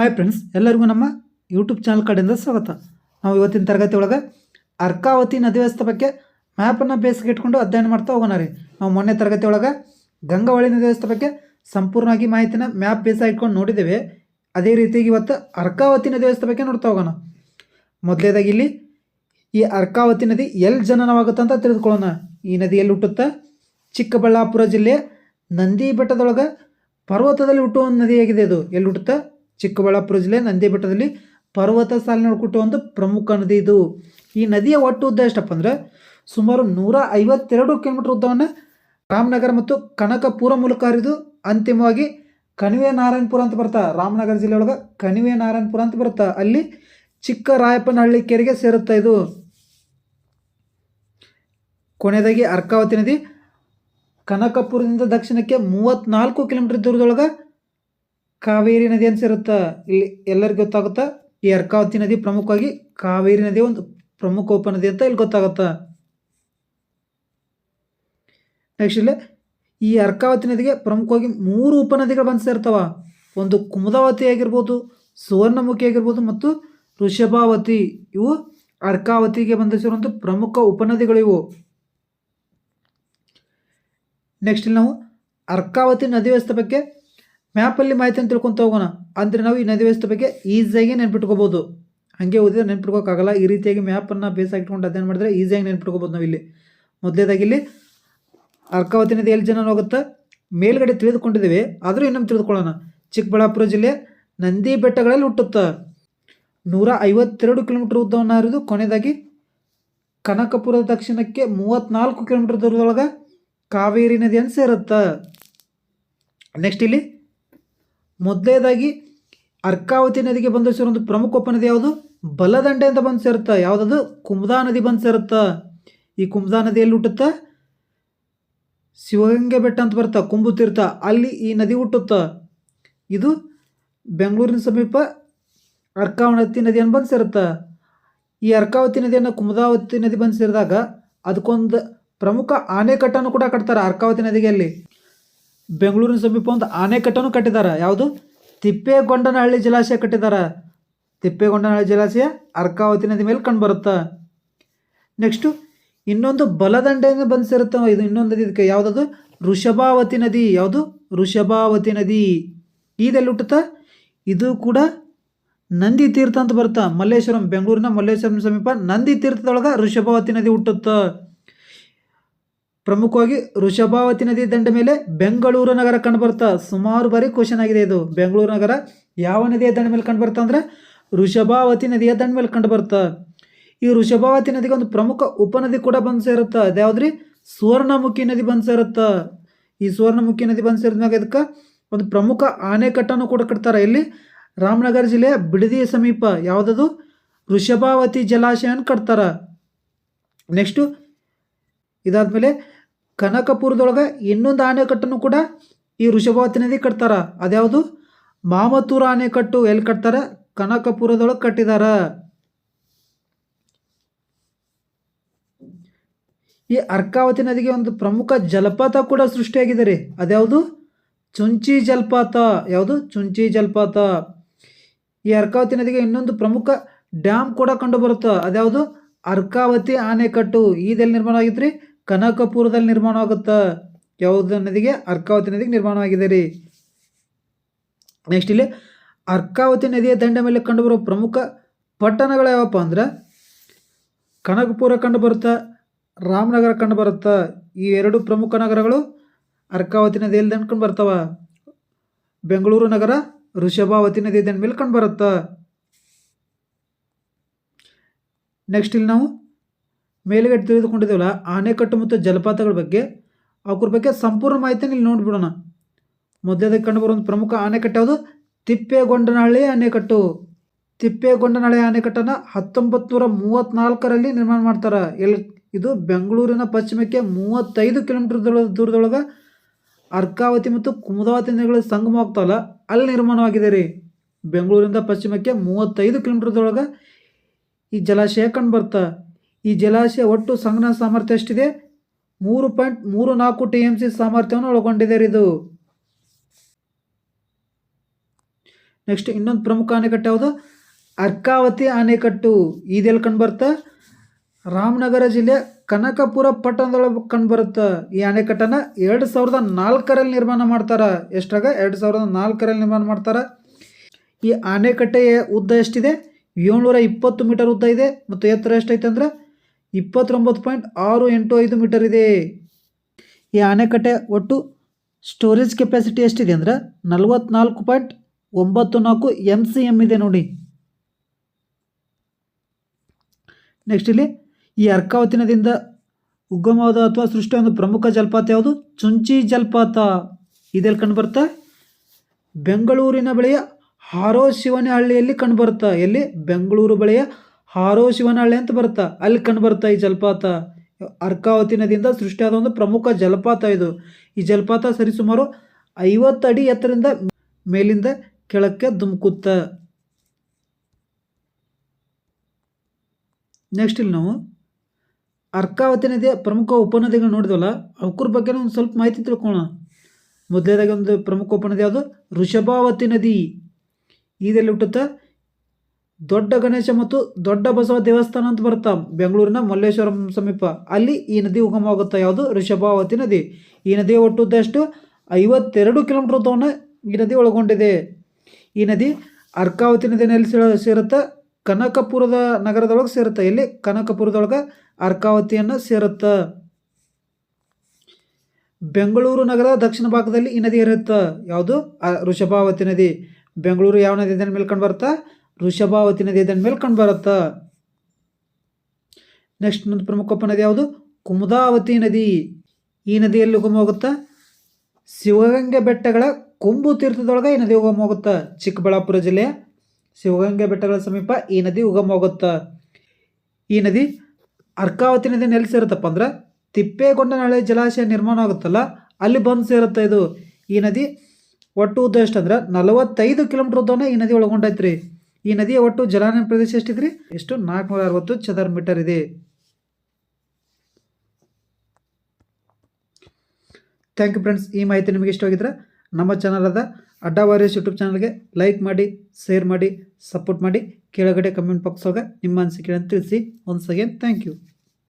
Hi friends ಎಲ್ಲರಿಗೂ ನಮ್ಮ YouTube channel ಕಡೆಯಿಂದ ಸ್ವಾಗತ. ನಾವು ಇವತ್ತಿನ ತರಗತಿ ಒಳಗೆ ಅರ್ಕಾವತಿ ನದಿ ವ್ಯವಸ್ಥೆ ಬಗ್ಗೆ ಮ್ಯಾಪನ್ನು ಬೇಸಿಗೆ ಇಟ್ಕೊಂಡು ಅಧ್ಯಯನ ಮಾಡ್ತಾ ಹೋಗೋಣ ರೀ. ನಾವು ಮೊನ್ನೆ ತರಗತಿ ಒಳಗೆ ಗಂಗಾವಳಿ ನದಿ ವ್ಯವಸ್ಥೆ ಬಗ್ಗೆ ಸಂಪೂರ್ಣವಾಗಿ ಮಾಹಿತಿನ ಮ್ಯಾಪ್ ಬೇಸ ಇಟ್ಕೊಂಡು ನೋಡಿದ್ದೇವೆ. ಅದೇ ರೀತಿಯಾಗಿ ಇವತ್ತು ಅರ್ಕಾವತಿ ನದಿ ವ್ಯವಸ್ಥೆ ಬಗ್ಗೆ ನೋಡ್ತಾ ಹೋಗೋಣ. ಮೊದಲೇದಾಗಿ ಇಲ್ಲಿ ಈ ಅರ್ಕಾವತಿ ನದಿ ಎಲ್ಲಿ ಜನನವಾಗುತ್ತೆ ಅಂತ ತಿಳಿದುಕೊಳ್ಳೋಣ. ಈ ನದಿ ಎಲ್ಲಿ ಹುಟ್ಟುತ್ತಾ? ಚಿಕ್ಕಬಳ್ಳಾಪುರ ಜಿಲ್ಲೆ ನಂದಿ ಬೆಟ್ಟದೊಳಗೆ ಪರ್ವತದಲ್ಲಿ ಹುಟ್ಟುವ ನದಿಯಾಗಿದೆ ಅದು. ಎಲ್ಲಿ ಹುಟ್ಟುತ್ತಾ? ಚಿಕ್ಕಬಳ್ಳಾಪುರ ಜಿಲ್ಲೆ ನಂದಿ ಬೆಟ್ಟದಲ್ಲಿ ಪರ್ವತ ಸಾಲಿನ ಒಂದು ಪ್ರಮುಖ ನದಿ ಇದು. ಈ ನದಿಯ ಒಟ್ಟು ಉದ್ದ ಎಷ್ಟಪ್ಪ ಅಂದ್ರೆ ಸುಮಾರು ನೂರ ಐವತ್ತೆರಡು ಕಿಲೋಮೀಟರ್ ಉದ್ದವನ್ನು ರಾಮನಗರ ಮತ್ತು ಕನಕಪುರ ಮೂಲಕ ಹರಿದು ಅಂತಿಮವಾಗಿ ಕಣಿವೆ ನಾರಾಯಣಪುರ ಅಂತ ಬರ್ತಾ ರಾಮನಗರ ಜಿಲ್ಲೆ ಒಳಗೆ ಕಣಿವೆ ನಾರಾಯಣಪುರ ಅಂತ ಬರುತ್ತಾ, ಅಲ್ಲಿ ಚಿಕ್ಕ ರಾಯಪ್ಪನಹಳ್ಳಿ ಕೆರೆಗೆ ಸೇರುತ್ತಾ ಇದು. ಕೊನೆಯದಾಗಿ ಅರ್ಕಾವತಿ ನದಿ ಕನಕಪುರದಿಂದ ದಕ್ಷಿಣಕ್ಕೆ ಮೂವತ್ತ್ನಾಲ್ಕು ಕಿಲೋಮೀಟರ್ ದೂರದೊಳಗೆ ಕಾವೇರಿ ನದಿ ಅಂತ ಇಲ್ಲಿ ಎಲ್ಲರಿಗೂ ಗೊತ್ತಾಗುತ್ತಾ? ಈ ಅರ್ಕಾವತಿ ನದಿ ಪ್ರಮುಖವಾಗಿ ಕಾವೇರಿ ನದಿ ಒಂದು ಪ್ರಮುಖ ಉಪನದಿ ಅಂತ ಇಲ್ಲಿ ಗೊತ್ತಾಗುತ್ತಾ? ನೆಕ್ಸ್ಟ್ ಇಲ್ಲಿ, ಈ ಅರ್ಕಾವತಿ ನದಿಗೆ ಪ್ರಮುಖವಾಗಿ ಮೂರು ಉಪನದಿಗಳು ಬಂದು ಸೇರ್ತಾವ. ಒಂದು ಕುಮುದಾವತಿ ಆಗಿರ್ಬೋದು, ಸುವರ್ಣಮುಖಿ ಆಗಿರ್ಬೋದು ಮತ್ತು ಋಷಭಾವತಿ. ಇವು ಅರ್ಕಾವತಿಗೆ ಬಂದಿರುವಂತ ಪ್ರಮುಖ ಉಪನದಿಗಳು ಇವು. ನೆಕ್ಸ್ಟ್ ಇಲ್ಲಿ ನಾವು ಅರ್ಕಾವತಿ ನದಿ ವ್ಯವಸ್ಥೆ ಬಗ್ಗೆ ಮ್ಯಾಪಲ್ಲಿ ಮಾಹಿತಿಯನ್ನು ತಿಳ್ಕೊತ ಹೋಗೋಣ ಅಂದರೆ ನಾವು ಈ ನದಿ ವ್ಯವಸ್ಥೆ ಬಗ್ಗೆ ಈಸಿಯಾಗಿ ನೆನ್ಪಿಟ್ಕೋಬೋದು. ಹಾಗೆ ಓದಿದ್ರೆ ನೆನ್ಪಿಟ್ಕೋಕ್ಕಾಗಲ್ಲ. ಈ ರೀತಿಯಾಗಿ ಮ್ಯಾಪನ್ನು ಬೇಸ್ ಇಟ್ಕೊಂಡು ಅಧ್ಯಯನ ಮಾಡಿದ್ರೆ ಈಸಿಯಾಗಿ ನೆನ್ಪಿಟ್ಕೋಬೋದು ನಾವು ಇಲ್ಲಿ ಮೊದಲೇದಾಗಿ ಇಲ್ಲಿ ಅರ್ಕಾವತಿ ನದಿ ಎಲ್ಲಿ ಜನ ಹೋಗುತ್ತೆ? ಮೇಲ್ಗಡೆ ತಿಳಿದುಕೊಂಡಿದ್ದೀವಿ. ಆದರೂ ಇನ್ನೊಂದು ತಿಳಿದುಕೊಳ್ಳೋಣ. ಚಿಕ್ಕಬಳ್ಳಾಪುರ ಜಿಲ್ಲೆ ನಂದಿ ಬೆಟ್ಟಗಳಲ್ಲಿ ಹುಟ್ಟುತ್ತೆ. ನೂರ ಐವತ್ತೆರಡು ಕಿಲೋಮೀಟರ್ ಉದ್ದವನ್ನು ಹರಿದು, ಕೊನೆಯದಾಗಿ ಕನಕಪುರದ ದಕ್ಷಿಣಕ್ಕೆ ಮೂವತ್ತ್ನಾಲ್ಕು ಕಿಲೋಮೀಟರ್ ದೂರದೊಳಗೆ ಕಾವೇರಿ ನದಿಯನ್ನು ಸೇರುತ್ತೆ. ನೆಕ್ಸ್ಟ್ ಇಲ್ಲಿ ಮೊದಲನೇದಾಗಿ ಅರ್ಕಾವತಿ ನದಿಗೆ ಬಂದು ಸೇರೋ ಒಂದು ಪ್ರಮುಖ ಉಪನದಿ ಯಾವುದು? ಬಲದಂಡೆ ಅಂತ ಬಂದು ಸೇರುತ್ತಾ, ಯಾವುದದು? ಕುಮುದಾ ನದಿ ಬಂದು ಸೇರುತ್ತಾ. ಈ ಕುಮುದಾ ನದಿಯಲ್ಲಿ ಹುಟ್ಟುತ್ತಾ, ಶಿವಗಂಗೆ ಬೆಟ್ಟ ಅಂತ ಬರ್ತಾ ಕುಂಬು ತೀರ್ಥ. ಅಲ್ಲಿ ಈ ನದಿ ಹುಟ್ಟುತ್ತಾ. ಇದು ಬೆಂಗಳೂರಿನ ಸಮೀಪ ಅರ್ಕಾವತಿ ನದಿಯನ್ನು ಬಂದು ಸೇರುತ್ತಾ. ಈ ಅರ್ಕಾವತಿ ನದಿಯನ್ನು ಕುಮುದಾವತಿ ನದಿ ಬಂದು ಸೇರಿದಾಗ ಅದಕ್ಕೊಂದು ಪ್ರಮುಖ ಆಣೆಕಟ್ಟನ್ನು ಕೂಡ ಕಟ್ತಾರೆ ಅರ್ಕಾವತಿ ನದಿಗೆ ಅಲ್ಲಿ. ಬೆಂಗಳೂರಿನ ಸಮೀಪ ಒಂದು ಆನೆಕಟ್ಟನು ಕಟ್ಟಿದ್ದಾರೆ. ಯಾವುದು? ತಿಪ್ಪೇಗೊಂಡನಹಳ್ಳಿ ಜಲಾಶಯ ಕಟ್ಟಿದ್ದಾರೆ. ತಿಪ್ಪೇಗೊಂಡನಹಳ್ಳಿ ಜಲಾಶಯ ಅರ್ಕಾವತಿ ನದಿ ಮೇಲೆ ಕಂಡುಬರುತ್ತೆ ನೆಕ್ಸ್ಟು ಇನ್ನೊಂದು ಬಲದಂಡೆಯಿಂದ ಬಂದು ಇದು ಇನ್ನೊಂದು ನದಿ ಇದಕ್ಕೆ. ಯಾವುದದು? ಋಷಭಾವತಿ ನದಿ. ಯಾವುದು? ಋಷಭಾವತಿ ನದಿ. ಇದೆಲ್ಲಿ ಹುಟ್ಟುತ್ತೆ? ಇದು ಕೂಡ ನಂದಿ ತೀರ್ಥ ಅಂತ ಬರುತ್ತಾ. ಮಲ್ಲೇಶ್ವರಂ, ಬೆಂಗಳೂರಿನ ಮಲ್ಲೇಶ್ವರಂ ಸಮೀಪ ನಂದಿ ತೀರ್ಥದೊಳಗೆ ಋಷಭಾವತಿ ನದಿ ಹುಟ್ಟುತ್ತಾ. ಪ್ರಮುಖವಾಗಿ ವೃಷಭಾವತಿ ನದಿ ದಂಡ ಮೇಲೆ ಬೆಂಗಳೂರು ನಗರ ಕಂಡುಬರ್ತಾ ಸುಮಾರು ಬಾರಿ ಕ್ವಶನ್ ಆಗಿದೆ ಇದು. ಬೆಂಗಳೂರು ನಗರ ಯಾವ ನದಿಯ ದಂಡ ಮೇಲೆ ಕಂಡುಬರ್ತಾ ಅಂದರೆ ವೃಷಭಾವತಿ ನದಿಯ ದಂಡ ಮೇಲೆ ಕಂಡುಬರ್ತಾ ಈ ವೃಷಭಾವತಿ ನದಿಗೆ ಒಂದು ಪ್ರಮುಖ ಉಪನದಿ ಕೂಡ ಬಂದು ಸೇರುತ್ತಾ. ಅದ್ಯಾವ್ದ್ರಿ ಸುವರ್ಣಮುಖಿ ನದಿ ಬಂದು ಸೇರುತ್ತೆ. ಈ ಸುವರ್ಣಮುಖಿ ನದಿ ಬಂದು ಸೇರಿದ್ಮ್ಯಾಗ ಇದಕ್ಕೆ ಒಂದು ಪ್ರಮುಖ ಆಣೆಕಟ್ಟನ್ನು ಕೂಡ ಕಟ್ತಾರೆ. ಇಲ್ಲಿ ರಾಮನಗರ ಜಿಲ್ಲೆಯ ಬಿಡದಿಯ ಸಮೀಪ ಯಾವುದದು? ವೃಷಭಾವತಿ ಜಲಾಶಯನ ಕಟ್ತಾರೆ. ನೆಕ್ಸ್ಟು ಇದಾದ್ಮೇಲೆ ಕನಕಪುರದೊಳಗೆ ಇನ್ನೊಂದು ಆನೆಕಟ್ಟನ್ನು ಕೂಡ ಈ ವೃಷಭಾವತಿ ನದಿ ಕಟ್ತಾರ. ಅದ್ಯಾವುದು? ಮಾಮತೂರ ಆನೆಕಟ್ಟು ಎಲ್ಲಿ ಕಟ್ತಾರ? ಕನಕಪುರದೊಳಗೆ ಕಟ್ಟಿದಾರ. ಈ ಅರ್ಕಾವತಿ ನದಿಗೆ ಒಂದು ಪ್ರಮುಖ ಜಲಪಾತ ಕೂಡ ಸೃಷ್ಟಿಯಾಗಿದೆ ರೀ. ಅದ್ಯಾವುದು? ಚುಂಚಿ ಜಲಪಾತ. ಯಾವುದು? ಚುಂಚಿ ಜಲಪಾತ. ಈ ಅರ್ಕಾವತಿ ನದಿಗೆ ಇನ್ನೊಂದು ಪ್ರಮುಖ ಡ್ಯಾಮ್ ಕೂಡ ಕಂಡು ಬರುತ್ತೆ. ಅದ್ಯಾವುದು? ಅರ್ಕಾವತಿ ಆನೆಕಟ್ಟು. ಈದೆಲ್ಲಿ ನಿರ್ಮಾಣ ಆಗಿತ್ತು ರೀ. ಕನಕಪುರದಲ್ಲಿ ನಿರ್ಮಾಣ ಆಗುತ್ತಾ ಯಾವುದು ನದಿಗೆ ಅರ್ಕಾವತಿ ನದಿಗೆ ನಿರ್ಮಾಣವಾಗಿದೆ ರೀ. ನೆಕ್ಸ್ಟ್ ಇಲ್ಲಿ ಅರ್ಕಾವತಿ ನದಿಯ ದಂಡ ಮೇಲೆ ಕಂಡುಬರುವ ಪ್ರಮುಖ ಪಟ್ಟಣಗಳು ಯಾವಪ್ಪ ಅಂದ್ರೆ ಕನಕಪುರ ಕಂಡು ಬರುತ್ತಾ ರಾಮನಗರ ಕಂಡು ಬರುತ್ತಾ ಈ ಎರಡು ಪ್ರಮುಖ ನಗರಗಳು ಅರ್ಕಾವತಿ ನದಿಯಲ್ಲಿ ದಂಡ್ಕೊಂಡು ಬರ್ತಾವ ಬೆಂಗಳೂರು ನಗರ, ಋಷಭಾವತಿ ನದಿಯ ದಂಡ ಮೇಲೆ ಕಂಡು ಬರುತ್ತಾ ನೆಕ್ಸ್ಟ್ ಇಲ್ಲಿ ನಾವು ಮೇಲುಗಡೆ ತಿಳಿದುಕೊಂಡಿದ್ದೇವಲ್ಲ ಆನೆಕಟ್ಟು ಮತ್ತು ಜಲಪಾತಗಳ ಬಗ್ಗೆ ಅವ್ರ ಬಗ್ಗೆ ಸಂಪೂರ್ಣ ಮಾಹಿತಿನ ಇಲ್ಲಿ ನೋಡಿಬಿಡೋಣ. ಕಂಡುಬರುವಂಥ ಒಂದು ಪ್ರಮುಖ ಆನೆಕಟ್ಟು ಯಾವುದು? ತಿಪ್ಪೇಗೊಂಡನಹಳ್ಳಿ ಆನೆಕಟ್ಟು ತಿಪ್ಪೇಗೊಂಡನಹಳ್ಳಿ ಆನೆಕಟ್ಟನ್ನು ಹತ್ತೊಂಬತ್ತು ನೂರ ಮೂವತ್ತ್ನಾಲ್ಕರಲ್ಲಿ ನಿರ್ಮಾಣ ಮಾಡ್ತಾರೆ. ಎಲ್ಲಿ ಇದು ಬೆಂಗಳೂರಿನ ಪಶ್ಚಿಮಕ್ಕೆ ಮೂವತ್ತೈದು ಕಿಲೋಮೀಟರ್ ದೂರ ದೂರದೊಳಗೆ ಅರ್ಕಾವತಿ ಮತ್ತು ಕುಮುದಾವತಿ ನದಿಗಳು ಸಂಗಮ ಆಗ್ತಾವಲ್ಲ ಅಲ್ಲಿ ನಿರ್ಮಾಣವಾಗಿದೆ ರೀ. ಬೆಂಗಳೂರಿಂದ ಪಶ್ಚಿಮಕ್ಕೆ ಮೂವತ್ತೈದು ಕಿಲೋಮೀಟರ್ದೊಳಗೆ ಈ ಜಲಾಶಯ ಕಂಡುಬರ್ತಾ ಈ ಜಲಾಶಯ ಒಟ್ಟು ಸಂಗ್ರಹ ಸಾಮರ್ಥ್ಯ ಎಷ್ಟಿದೆ? ಮೂರು ಪಾಯಿಂಟ್ ಮೂರು ನಾಲ್ಕು ಟಿ ಎಂ ಸಿ ಸಾಮರ್ಥ್ಯವನ್ನು ಒಳಗೊಂಡಿದೆ ಇದು. ನೆಕ್ಸ್ಟ್ ಇನ್ನೊಂದು ಪ್ರಮುಖ ಅಣೆಕಟ್ಟು ಯಾವುದು? ಅರ್ಕಾವತಿ ಅಣೆಕಟ್ಟು. ಇದೆಲ್ಲಿ ಕಂಡುಬರ್ತಾ? ರಾಮನಗರ ಜಿಲ್ಲೆ ಕನಕಪುರ ಪಟ್ಟಣದೊಳಗೆ ಕಂಡುಬರುತ್ತೆ? ಈ ಅಣೆಕಟ್ಟನ್ನು ಎರಡು ಸಾವಿರದ ನಾಲ್ಕರಲ್ಲಿ ನಿರ್ಮಾಣ ಮಾಡ್ತಾರೆ? ಎಷ್ಟಾಗ? ಎರಡು ಸಾವಿರದ ನಾಲ್ಕರಲ್ಲಿ ನಿರ್ಮಾಣ ಮಾಡ್ತಾರೆ? ಈ ಅಣೆಕಟ್ಟೆಯ ಉದ್ದ ಎಷ್ಟಿದೆ? ಏಳ್ನೂರ ಇಪ್ಪತ್ತು ಮೀಟರ್ ಉದ್ದ ಇದೆ. ಮತ್ತು ಎತ್ತರ ಎಷ್ಟೈತೆ ಅಂದ್ರೆ ಇಪ್ಪತ್ತೊಂಬತ್ತು ಪಾಯಿಂಟ್ ಆರು ಎಂಟು ಐದು ಮೀಟರ್ ಇದೆ. ಈ ಅಣೆಕಟ್ಟೆ ಒಟ್ಟು ಸ್ಟೋರೇಜ್ ಕೆಪಾಸಿಟಿ ಎಷ್ಟಿದೆ ಅಂದ್ರೆ ನಲವತ್ನಾಲ್ಕು ಪಾಯಿಂಟ್ ಒಂಬತ್ತು ನಾಲ್ಕು ಎಂ ಸಿ ಎಂ ಇದೆ ನೋಡಿ. ನೆಕ್ಸ್ಟ್ ಇಲ್ಲಿ ಈ ಅರ್ಕಾವತಿ ನದಿಯಿಂದ ಉಗಮವಾದ ಅಥವಾ ಸೃಷ್ಟಿಯಾದ ಒಂದು ಪ್ರಮುಖ ಜಲಪಾತ ಯಾವುದು? ಚುಂಚಿ ಜಲಪಾತ. ಇದೆಲ್ಲಿ ಕಂಡುಬರ್ತಾ ಬೆಂಗಳೂರಿನ ಬಳಿಯ ಹಾರೋ ಶಿವನಹಳ್ಳಿಯಲ್ಲಿ ಕಂಡುಬರುತ್ತಾ. ಎಲ್ಲಿ? ಬೆಂಗಳೂರು ಬಳಿಯ ಹಾರೋ ಶಿವನಹಳ್ಳಿ ಅಂತ ಬರುತ್ತಾ? ಅಲ್ಲಿ ಕಂಡು ಬರ್ತಾ ಈ ಜಲಪಾತ? ಅರ್ಕಾವತಿ ನದಿಯಿಂದ ಸೃಷ್ಟಿಯಾದ ಒಂದು ಪ್ರಮುಖ ಜಲಪಾತ ಇದು. ಈ ಜಲಪಾತ ಸರಿಸುಮಾರು ಐವತ್ತು ಅಡಿ ಎತ್ತರಿಂದ ಮೇಲಿಂದ ಕೆಳಕ್ಕೆ ಧುಮುಕುತ್ತ. ನೆಕ್ಸ್ಟ್ ಇಲ್ಲಿ ನಾವು. ಅರ್ಕಾವತಿ ನದಿಯ ಪ್ರಮುಖ ಉಪನದಿಗಳು ನೋಡಿದ್ವಲ್ಲ? ಅವಕ್ರ ಬಗ್ಗೆ ಒಂದು ಸ್ವಲ್ಪ ಮಾಹಿತಿ ತಿಳ್ಕೊಳ್ಳೋಣ ಮೊದಲನೇದಾಗಿ ಒಂದು ಪ್ರಮುಖ ಉಪನದಿ ಯಾವುದು? ಋಷಭಾವತಿ ನದಿ. ಇದೆಲ್ಲಿ ಹುಟ್ಟುತ್ತಾ? ದೊಡ್ಡ ಗಣೇಶ ಮತ್ತು ದೊಡ್ಡ ಬಸವ ದೇವಸ್ಥಾನ ಅಂತ ಬರುತ್ತಾ? ಬೆಂಗಳೂರಿನ ಮಲ್ಲೇಶ್ವರಂ ಸಮೀಪ. ಅಲ್ಲಿ ಈ ನದಿ ಉಗಮವಾಗುತ್ತಾ ಯಾವುದು? ಋಷಭಾವತಿ ನದಿ. ಈ ನದಿಯ ಒಟ್ಟು ಉದ್ದಷ್ಟು ಐವತ್ತೆರಡು ಕಿಲೋಮೀಟರ್ ಉದ್ದವನ್ನು ಈ ನದಿ ಒಳಗೊಂಡಿದೆ. ಈ ನದಿ ಅರ್ಕಾವತಿ ನದಿಯಲ್ಲಿ ಸೇರ, ಸೇರುತ್ತಾ. ಕನಕಪುರದ ನಗರದೊಳಗೆ ಸೇರುತ್ತೆ. ಇಲ್ಲಿ ಕನಕಪುರದೊಳಗೆ ಅರ್ಕಾವತಿಯನ್ನು ಸೇರುತ್ತೆ. ಬೆಂಗಳೂರು ನಗರದ ದಕ್ಷಿಣ ಭಾಗದಲ್ಲಿ ಈ ನದಿ ಇರುತ್ತೆ. ಯಾವುದು? ಋಷಭಾವತಿ ನದಿ. ಬೆಂಗಳೂರು ಯಾವ ನದಿ ಮೇಲೆ ಕಂಡು ಬರುತ್ತಾ ವೃಷಭಾವತಿ ನದಿ ಇದರ ಮೇಲೆ ಕಂಡು ಬರುತ್ತಾ. ನೆಕ್ಸ್ಟ್ ನಂದು ಪ್ರಮುಖ ಉಪನದಿ ಯಾವುದು? ಕುಮುದಾವತಿ ನದಿ. ಈ ನದಿಯಲ್ಲಿ ಉಗಮ ಹೋಗುತ್ತಾ? ಶಿವಗಂಗೆ ಬೆಟ್ಟಗಳ ಕೊಂಬು ತೀರ್ಥದೊಳಗೆ ಈ ನದಿ ಉಗಮ ಹೋಗುತ್ತಾ. ಚಿಕ್ಕಬಳ್ಳಾಪುರ ಜಿಲ್ಲೆಯ ಶಿವಗಂಗೆ ಬೆಟ್ಟಗಳ ಸಮೀಪ ಈ ನದಿ ಉಗಮ ಹೋಗುತ್ತಾ. ಈ ನದಿ ಅರ್ಕಾವತಿ ನದಿ ನೆಲೆ ಸೇರುತ್ತಪ್ಪ ಅಂದ್ರೆ ನಾಳೆ ಜಲಾಶಯ ನಿರ್ಮಾಣ ಆಗುತ್ತಲ್ಲ, ಅಲ್ಲಿ ಬಂದು ಸೇರುತ್ತೆ ಇದು. ಈ ನದಿ ಒಟ್ಟು ಉದ್ದ ಎಷ್ಟು ಅಂದ್ರೆ ನಲವತ್ತೈದು ಕಿಲೋಮೀಟರ್ ಉದ್ದವನ್ನ ಈ ನದಿ ಒಳಗೊಂಡೈತ್ರಿ. ಈ ನದಿಯ ಒಟ್ಟು ಜಲಾನಯನ ಪ್ರದೇಶ ಎಷ್ಟಿದ್ರಿ? ಎಷ್ಟು? ನಾಲ್ಕುನೂರ ಅರವತ್ತು ಚದರ ಮೀಟರ್ ಇದೆ. ಥ್ಯಾಂಕ್ ಯು ಫ್ರೆಂಡ್ಸ್ ಈ ಮಾಹಿತಿ ನಿಮಗೆ ಇಷ್ಟವಾಗಿದ್ರೆ ನಮ್ಮ ಚಾನಲ್ ಅದ ಅಡ್ಡ ವಾರಿಯರ್ಸ್ ಯೂಟ್ಯೂಬ್ ಚಾನಲ್ಗೆ ಲೈಕ್ ಮಾಡಿ ಶೇರ್ ಮಾಡಿ ಸಪೋರ್ಟ್ ಮಾಡಿ. ಕೆಳಗಡೆ ಕಮೆಂಟ್ ಬಾಕ್ಸ್ ಒಳಗೆ ನಿಮ್ಮ ಅನಿಸಿಕೆಗಳನ್ನು ತಿಳಿಸಿ. Once again thank you